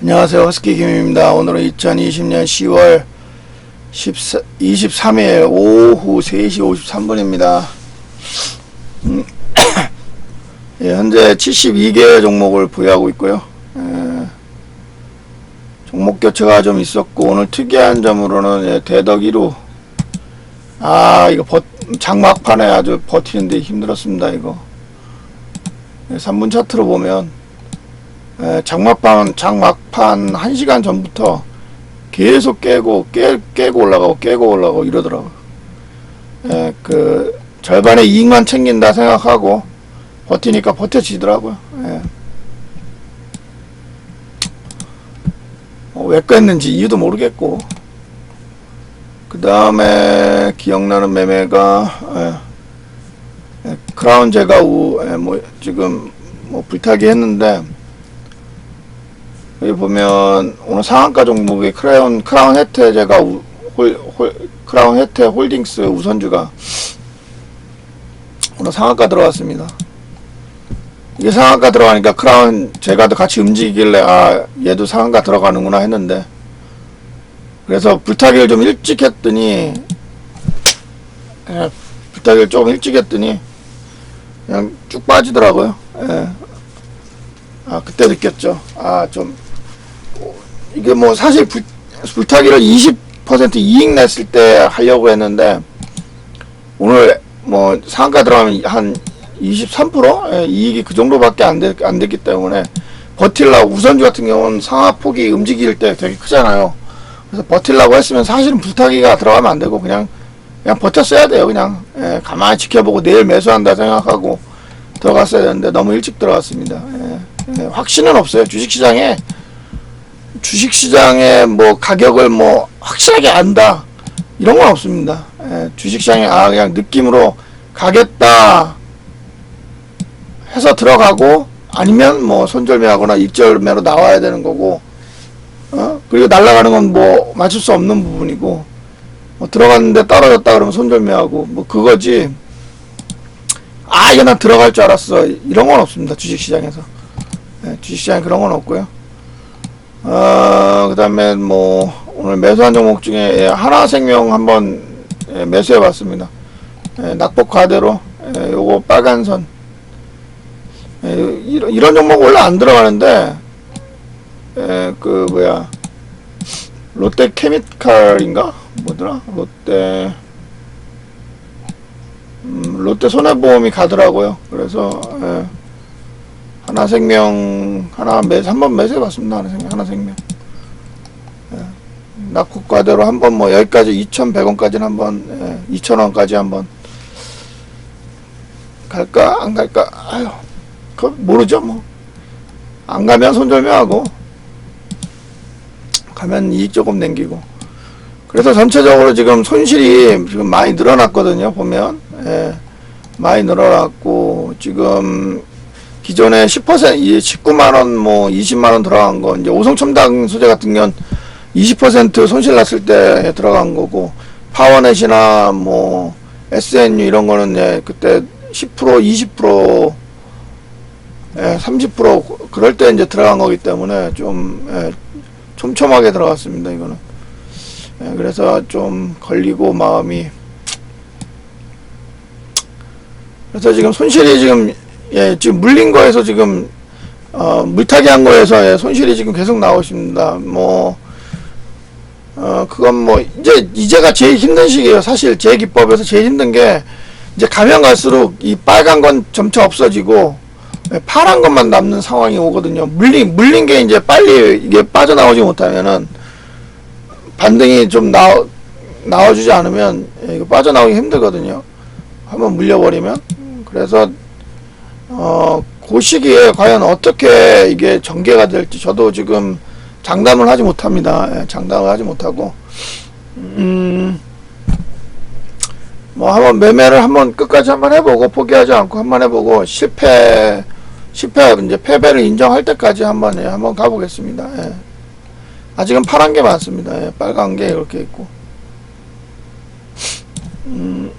안녕하세요. 허스키 김입니다. 오늘은 2020년 10월 14, 23일 오후 3시 53분입니다. 음, 예, 현재 72개 종목을 보유하고 있고요. 예, 종목 교체가 좀 있었고 오늘 특이한 점으로는 예, 대덕 1호 아 이거 버, 장막판에 아주 버티는데 힘들었습니다. 이거 예, 3분 차트로 보면 에, 장막판 장막판 1시간 전부터 계속 깨고 깨, 깨고 올라가고 깨고 올라가고 이러더라고요. 에, 그 절반의 이익만 챙긴다 생각하고 버티니까 버텨지더라고요. 예. 어, 왜 깼는지 이유도 모르겠고 그 다음에 기억나는 매매가 에, 에, 크라운 제가 우, 에, 뭐 지금 뭐 불타기 했는데 여기 보면 오늘 상한가 종목의 크라운 크라운 혜태 제가 우, 홀, 홀 크라운 혜태 홀딩스 우선주가 오늘 상한가 들어갔습니다. 이게 상한가 들어가니까 크라운 제가 도 같이 움직이길래 아 얘도 상한가 들어가는구나 했는데 그래서 불타기를 좀 일찍 했더니 예, 불타기를 조금 일찍 했더니 그냥 쭉 빠지더라고요. 예. 아 그때 느꼈죠. 아좀 이게 뭐 사실 불, 불타기를 20% 이익 냈을 때 하려고 했는데 오늘 뭐 상가 들어가면 한 23% 예, 이익이 그 정도밖에 안, 되, 안 됐기 때문에 버틸라고 우선주 같은 경우는 상하폭이 움직일 때 되게 크잖아요. 그래서 버틸라고 했으면 사실은 불타기가 들어가면 안 되고 그냥 그냥 버텼어야 돼요. 그냥 예, 가만히 지켜보고 내일 매수한다 생각하고 들어갔어야 되는데 너무 일찍 들어갔습니다. 예, 예, 확신은 없어요. 주식시장에 주식시장에 뭐 가격을 뭐 확실하게 안다. 이런 건 없습니다. 예, 주식시장에 아 그냥 느낌으로 가겠다 해서 들어가고 아니면 뭐 손절매하거나 익절매로 나와야 되는 거고 어? 그리고 날아가는 건 뭐 맞출 수 없는 부분이고 뭐 들어갔는데 떨어졌다 그러면 손절매하고 뭐 그거지. 아 이거 난 들어갈 줄 알았어. 이런 건 없습니다 주식시장에서. 예, 주식시장에 그런 건 없고요 어, 그 다음에 뭐, 오늘 매수한 종목 중에 예, 하나생명 한번 예, 매수해 봤습니다. 예, 낙폭 과대로, 예, 요거 빨간 선. 예, 이런, 이런 종목 원래 안 들어가는데, 예, 그, 뭐야, 롯데 케미칼인가? 뭐더라? 롯데, 음, 롯데 손해보험이 가더라고요. 그래서, 예, 하나생명 하나 매 한번 매수 해봤습니다. 하나생명 하나생명 예. 낙후과대로 한번 뭐 여기까지 2,100원까지는 한번 예. 2,000원까지 한번 갈까 안 갈까 아유 그 모르죠 뭐 안 가면 손절매하고 가면 이익 조금 남기고 그래서 전체적으로 지금 손실이 지금 많이 늘어났거든요 보면 예. 많이 늘어났고 지금 기존에 10% 19만 원, 뭐 20만 원 들어간 거 이제 오성첨당 소재 같은 경우는 20% 손실 났을 때 들어간 거고 파워넷이나 뭐 SNU 이런 거는 예, 그때 10% 20% 예, 30% 그럴 때 이제 들어간 거기 때문에 좀 예, 촘촘하게 들어갔습니다 이거는. 예, 그래서 좀 걸리고 마음이. 그래서 지금 손실이 지금 예, 지금 물린 거에서 지금 어, 물타기 한 거에서 예, 손실이 지금 계속 나오십니다. 뭐 어, 그건 뭐 이제 이제가 제일 힘든 시기예요. 사실 제 기법에서 제일 힘든 게 이제 가면 갈수록 이 빨간 건 점차 없어지고 예, 파란 것만 남는 상황이 오거든요. 물린 물린 게 이제 빨리 이게 빠져나오지 못하면은 반등이 좀 나와 나와주지 않으면 예, 이거 빠져나오기 힘들거든요. 한번 물려버리면 그래서 어, 그 시기에 과연 어떻게 이게 전개가 될지 저도 지금 장담을 하지 못합니다. 예, 장담을 하지 못하고, 음, 뭐 한번 매매를 한번 끝까지 한번 해보고 포기하지 않고 한번 해보고 실패, 실패 이제 패배를 인정할 때까지 한번 예, 한번 가보겠습니다. 예. 아직은 파란 게 많습니다. 예, 빨간 게 이렇게 있고. 음,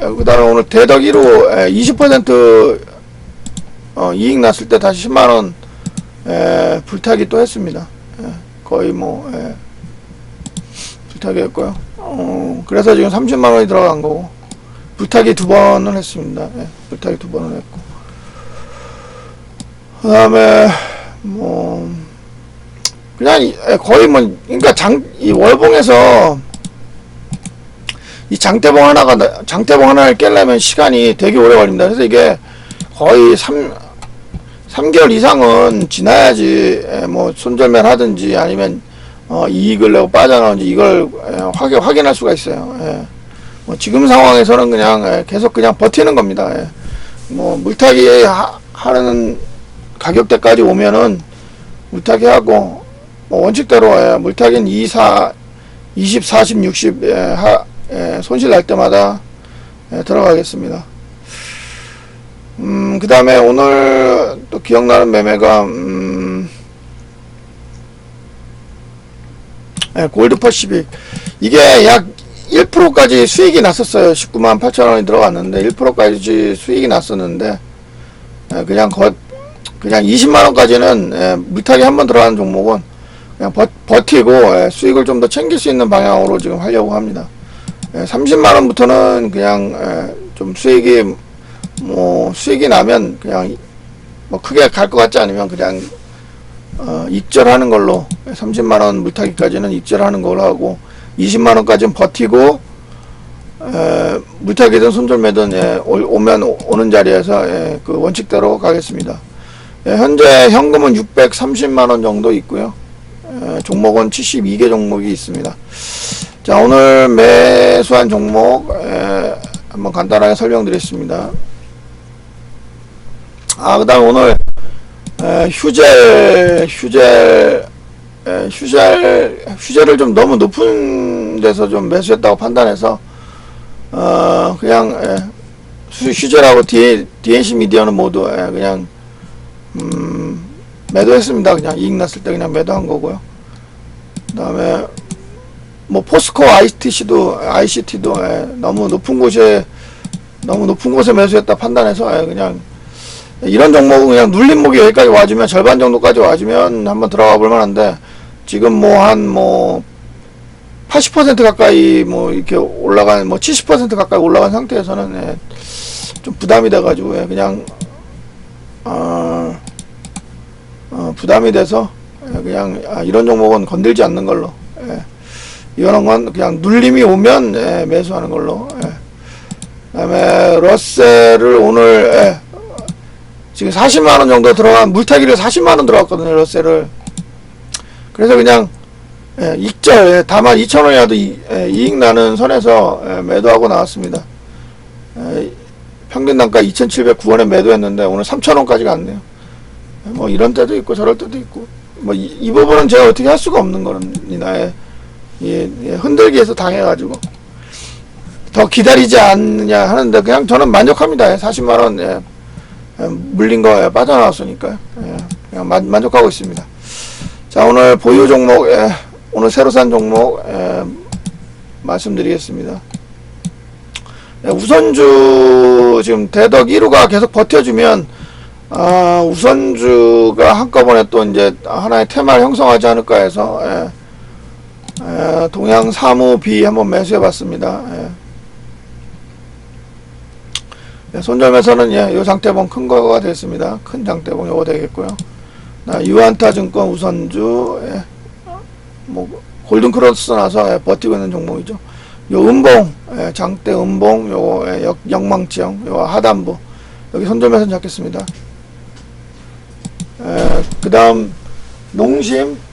그 다음에 오늘 대덕 1호 20% 어, 이익 났을 때 다시 10만원 에, 불타기 또 했습니다. 예, 거의 뭐 예, 불타기 했고요. 어, 그래서 지금 30만 원이 들어간 거고 불타기 두 번을 했습니다. 예, 불타기 두 번을 했고 그 다음에 뭐 그냥 거의 뭐 그러니까 장 이 월봉에서 이 장대봉 하나가 나- 장대봉 하나를 깨려면 시간이 되게 오래 걸립니다. 그래서 이게 거의 3 3개월 이상은 지나야지 예, 뭐 손절매를 하든지 아니면 어, 이익을 내고 빠져나오는지 이걸 예, 확인 확인할 수가 있어요. 예. 뭐 지금 상황에서는 그냥 예, 계속 그냥 버티는 겁니다. 예. 뭐 물타기 하, 하는 가격대까지 오면은 물타기 하고 뭐 원칙대로 예, 물타기는 2, 4, 20, 40, 60 예, 하, 예, 손실 날 때마다 예, 들어가겠습니다. 음, 그 다음에 오늘 또 기억나는 매매가, 음, 예, 골드 퍼시픽. 이게 약 1%까지 수익이 났었어요. 19만 8천 원이 들어갔는데, 1%까지 수익이 났었는데, 예, 그냥 거, 그냥 20만 원까지는, 예, 물타기 한 번 들어가는 종목은 그냥 버, 버티고, 예, 수익을 좀 더 챙길 수 있는 방향으로 지금 하려고 합니다. 예, 30만 원부터는 그냥, 예, 좀 수익이 뭐 수익이 나면 그냥 뭐 크게 갈 것 같지 않으면 그냥 어, 익절하는 걸로 30만 원 물타기까지는 익절하는 걸로 하고 20만 원까지는 버티고 에, 물타기든 손절매든 예, 올- 오면 오- 오는 자리에서 예, 그 원칙대로 가겠습니다. 예, 현재 현금은 630만 원 정도 있고요. 에, 종목은 72개 종목이 있습니다. 자 오늘 매수한 종목 에, 한번 간단하게 설명드리겠습니다. 아, 그 다음에 오늘, 에, 휴젤, 휴젤, 에, 휴젤, 휴젤을 좀 너무 높은 데서 좀 매수했다고 판단해서, 어, 그냥, 에, 수- 휴젤하고 D, DNC 미디어는 모두, 에, 그냥, 음, 매도했습니다. 그냥 이익 났을 때 그냥 매도한 거고요. 그 다음에, 뭐, 포스코 ITC도, ICT도, 너무 높은 곳에, 너무 높은 곳에 매수했다 판단해서, 에, 그냥, 이런 종목은 그냥 눌림목이 여기까지 와주면 절반 정도까지 와주면 한번 들어가 볼 만한데 지금 뭐한뭐80% 가까이 뭐 이렇게 올라간 뭐 70% 가까이 올라간 상태에서는 예, 좀 부담이 돼가지고 예, 그냥 어, 어, 부담이 돼서 예, 그냥 아, 이런 종목은 건들지 않는 걸로 예, 이런 건 그냥 눌림이 오면 예, 매수하는 걸로 예. 그다음에 러셀을 오늘 예, 지금 40만원 정도 들어간 물타기를 40만원 들어갔거든요 러셀을. 그래서 그냥 예, 익절 예, 다만 2천원이라도 이익 나는 선에서 예, 매도하고 나왔습니다. 예, 평균 단가 2,709원에 매도했는데 오늘 3천원까지 갔네요. 예, 뭐 이런 때도 있고 저럴 때도 있고 뭐 이 부분은 제가 어떻게 할 수가 없는 겁니다 예, 예, 예, 흔들기에서 당해가지고. 더 기다리지 않느냐 하는데 그냥 저는 만족합니다. 예, 40만원 예, 예, 물린 거 빠져나왔으니까 예, 그냥 만, 만족하고 있습니다. 자 오늘 보유 종목 예, 오늘 새로 산 종목 예, 말씀드리겠습니다. 예, 우선주 지금 대덕 1호가 계속 버텨주면 아, 우선주가 한꺼번에 또 이제 하나의 테마를 형성하지 않을까 해서 예, 예, 동양 사무 B 한번 매수해 봤습니다. 예. 네, 손절매서는 예, 요 장대봉 큰 거가 됐습니다. 큰 장대봉 요거 되겠고요. 나 유한타 증권 우선주 예, 뭐 골든 크로스 나서 예, 버티고 있는 종목이죠. 요 음봉 예, 장대 음봉 요거 예, 역, 역망치형 요 하단부 여기 손절매선 잡겠습니다. 예, 그다음 농심 그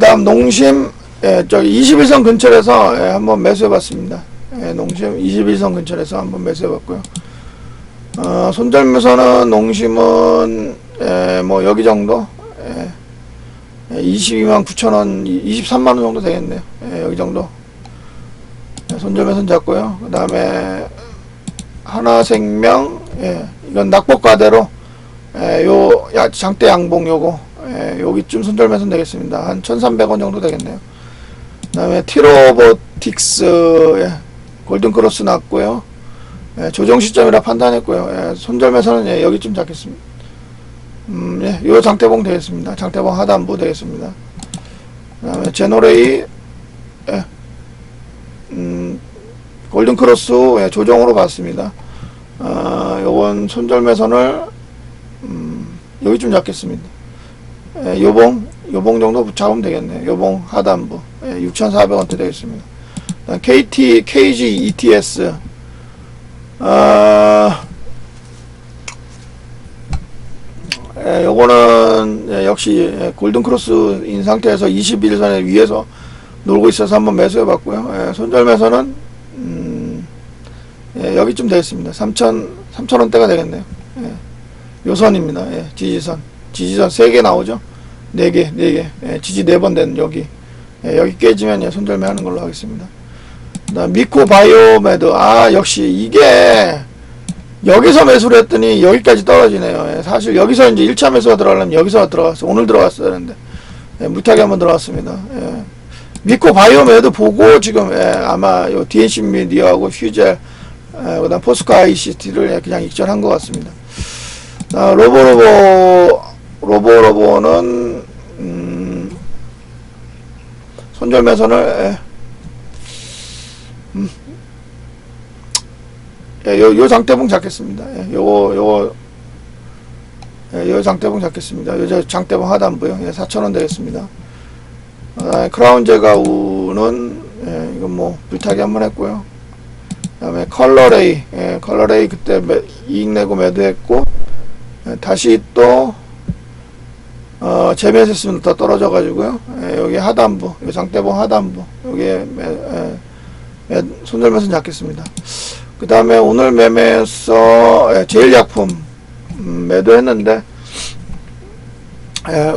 다음 농심 예, 저기 21선 근처에서 예, 한번 매수해봤습니다. 예, 농심 21선 근처에서 한번 매수해봤고요. 어, 손절매서는 농심은 예, 뭐 여기 정도 예, 예, 22만 9천 원 23만 원 정도 되겠네요. 예, 여기 정도 예, 손절매선 잡고요. 그 다음에 하나생명 예, 이건 낙폭과대로 예, 요 야, 장대 양봉 요거 예, 여기쯤 손절매선 되겠습니다. 한 1,300원 정도 되겠네요. 그 다음에 티로보틱스 예, 골든크로스 났고요. 예, 조정 시점이라 판단했고요. 예, 손절매서는 예, 여기쯤 잡겠습니다. 음, 예, 요 장대봉 되겠습니다. 장대봉 하단부 되겠습니다. 그 다음에 제노레이, 예, 음, 골든크로스 예, 조정으로 갔습니다. 아, 요건 손절매선을, 음, 여기쯤 잡겠습니다. 예, 요봉, 요봉 정도 잡으면 되겠네요. 요봉 하단부. 예, 6,400원대 되겠습니다. KT, KG, ETS. 아, 예, 요거는 예, 역시 예, 골든크로스 인 상태에서 21선에 위에서 놀고 있어서 한번 매수해 봤고요. 예, 손절 매수는 음, 예, 여기쯤 되겠습니다. 3천 3천 원대가 되겠네요. 예, 요선입니다. 예, 지지선 지지선 3개 나오죠. 4개 4개 예, 지지 4번 된 여기 예, 여기 깨지면 예, 손절매 하는 걸로 하겠습니다. 그다음 미코 바이오메드 아 역시 이게 여기서 매수를 했더니 여기까지 떨어지네요. 예, 사실 여기서 이제 1차 매수가 들어가려면 여기서 들어갔어. 오늘 들어갔어야 되는데. 예, 무탁에 한번 들어갔습니다. 예. 미코 바이오메드 보고 지금 예, 아마 요 DNC 미디어하고 휴젤 예, 그다음 포스코 ICT를 예, 그냥 익절한 것 같습니다. 아, 로보로보 로보로보는 음, 손절 매선을 예, 예, 요, 요 장대봉 잡겠습니다. 예, 요거, 요거, 예, 요 장대봉 잡겠습니다. 요저 장대봉 하단부요. 예, 4,000원 되겠습니다. 아, 크라운 제가우는, 예, 이건 뭐, 불타기 한번 했고요. 그 다음에 컬러레이, 예, 컬러레이 그때 매, 이익 내고 매도했고, 예, 다시 또, 어, 재매수했으면 더 떨어져가지고요. 예, 여기 하단부, 요 장대봉 하단부, 여기에 매, 예, 매, 손절매선 잡겠습니다. 그 다음에 오늘 매매에서 예, 제일약품 음, 매도했는데 예,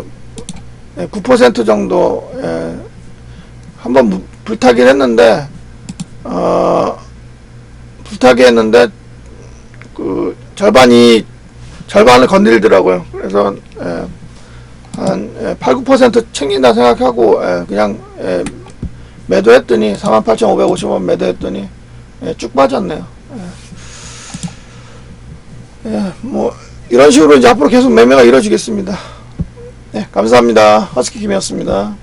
예, 9% 정도 예, 한번 무- 불타긴 했는데 어, 불타기 했는데 그 절반이 절반을 건드리더라고요. 그래서 예, 한 예, 8, 9% 챙긴다 생각하고 예, 그냥 예, 매도했더니 48,550원 매도했더니 예, 쭉 빠졌네요. 예. 예, 뭐 이런 식으로 이제 앞으로 계속 매매가 이루어지겠습니다. 네, 감사합니다. 허스키 김이었습니다.